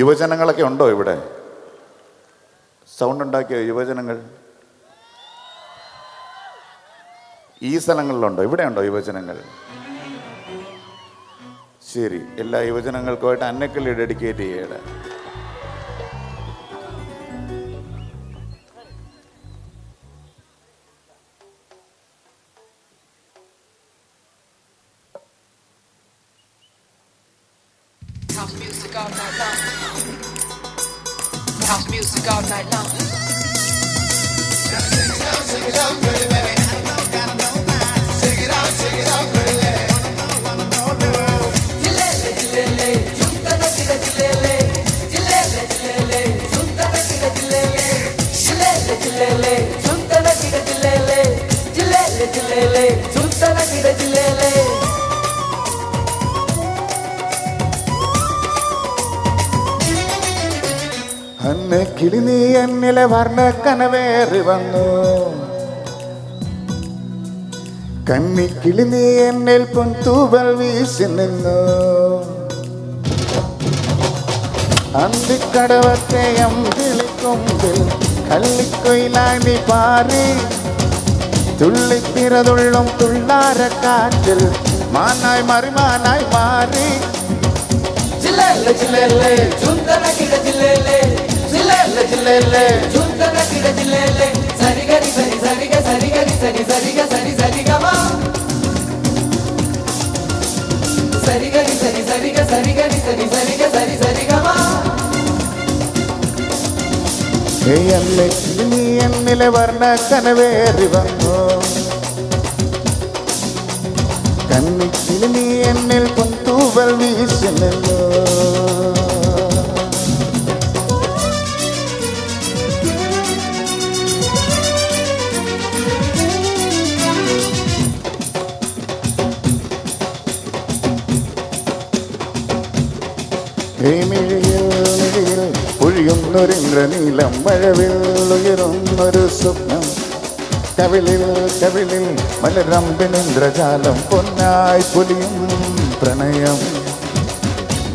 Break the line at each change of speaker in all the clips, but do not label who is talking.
യുവജനങ്ങളൊക്കെ ഉണ്ടോ ഇവിടെ? സൗണ്ട് ഉണ്ടാക്കിയ യുവജനങ്ങൾ? ഈ സ്ഥലങ്ങളിലുണ്ടോ? ഇവിടെ ഉണ്ടോ യുവജനങ്ങൾ? ശരി എല്ലാ യുവജനങ്ങൾക്കുമായിട്ട് അന്നക്കല്ലി ഡെഡിക്കേറ്റ് ചെയ്യട്ടെ
House music all night long. House music all night long.
കിളി നീ എന്നിലെ വർണക്കനവേറി വന്നു കന്നിക്കിളി നീ എന്നിൽ പൊൻതൂവൽ വീശി നിന്നു. അന്തിക്കടവത്തെ അമ്പിളിക്കൊമ്പിൽ കള്ളിക്കൊയിലായി നീ പാറി. തുള്ളിപ്പിറതുള്ളും തുള്ളാര കാറ്റിൽ മാനായി മറിമാനായി മാറി.
ജില്ലേലെ ജില്ലേലെ ചുന്തന കിട ജില്ലേലെ ജില്ലേലെ ജില്ലേലെ ചുന്തന കിട ജില്ലേലെ സരിഗരി സരി സരിഗ സരിഗരി സരി സരിഗ സരി സരിഗമ സരിഗരി സരി സരിഗ സരിഗരി സരി സരിഗ സരി സരിഗമ
നീയല്ലേ നീ എന്നിലെ വർണ കനവേറി വന്നു കണ്ണിക്കിളി നീ എന്നിൽ പൊന്തൂവൽ വീശി ഒഴിയുന്നൊരിന്ദ്രനീലം മഴവിൽ ഉയരുന്നൊരു സ്വപ്നം. കവിളിൽ കവിളിൽ മലരമ്പിനിന്ദ്രജാലം പൊന്നായി പൊലിയും പ്രണയം.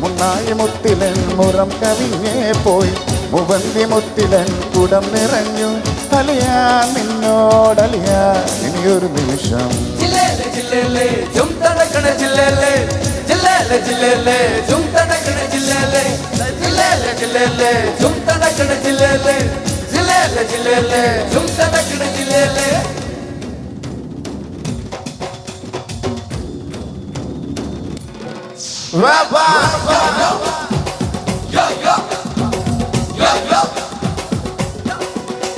മുന്നായി മുത്തിലൻ മുറം കവിഞ്ഞേ പോയി മുവന്തി മുത്തിലൻ കുടം നിറഞ്ഞു. അലിയാ നിന്നോടലിയാ ഇനിയൊരു നിമിഷം.
ജില്ലേലെ ജില്ലേലെ ചുന്തന കിട ജില്ലേലെ ജില്ലേലെ ജില്ലേലെ ചുന്തന കിട ജില്ലേലെ ജില്ലേലെ ജില്ലേലെ ചുന്തന കിട ജില്ലേലെ ജില്ലേലെ yo, yo, കിട ജില്ലേലെ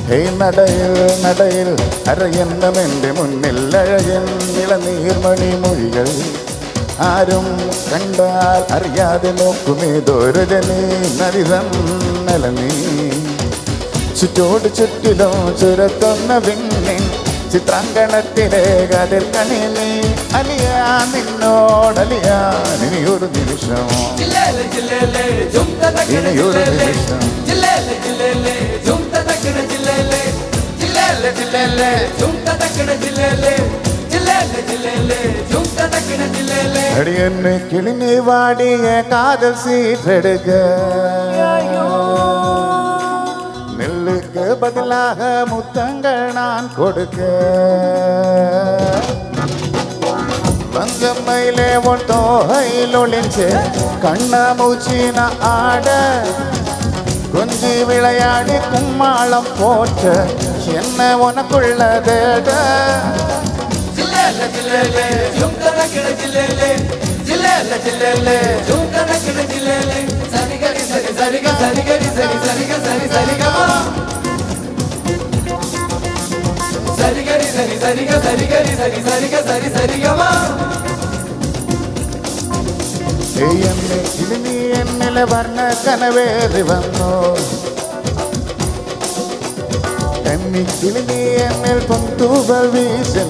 ഹേ നടയിൽ നടയിൽ അരയെന്നും എന്റെ മുന്നിൽ അഴയൻ ഇളനീർമണി മൊഴികൾ. ആരും കണ്ടാൽ അറിയാതെ നോക്കുമേതോരജനീ നരിതം നലനീ. ചുറ്റോട് ചുറ്റിലും ചുരത്തുന്ന വിണ്ണിൻ ചിത്രാങ്കണത്തിലെ കതിൽ കണിനി അലിയാ നിന്നോടലിയാ ഇനിയൊരു നിമിഷം. ഇനിയൊരു നിമിഷം.
ജില്ലയിലെ ജില്ലയിലെ ജില്ലയിലെ കിട
அடியன்னு கிளினி வாடிய காதல் சீற்றெடுக்க. நெல்லுக்கு பதிலாக முத்தங்கள் நான் கொடுக்க. பஞ்சம்மையிலே உன் தோகையில் ஒளிஞ்சு கண்ண மூச்சின ஆட. கொஞ்சி விளையாடி கும்மாளம் போட்டு என்ன உனக்குள்ள
ജില്ലേലെ ജില്ലേലെ ജില്ലേലെ. ചുന്തന കിട ജില്ലേലെ. സരിഗരി സരി സരിഗ സരിഗരി സരി സരിഗ സരി സരിഗമ സരിഗരി സരി സരിഗ സരിഗരി സരി സരിഗ സരി
എന്നെ ഇത് നീ എന്നിലെ വർണ കനവേറി വന്നു? കന്നിക്കിളി നീ എന്നിൽ പൊന്തൂവൽ വീശി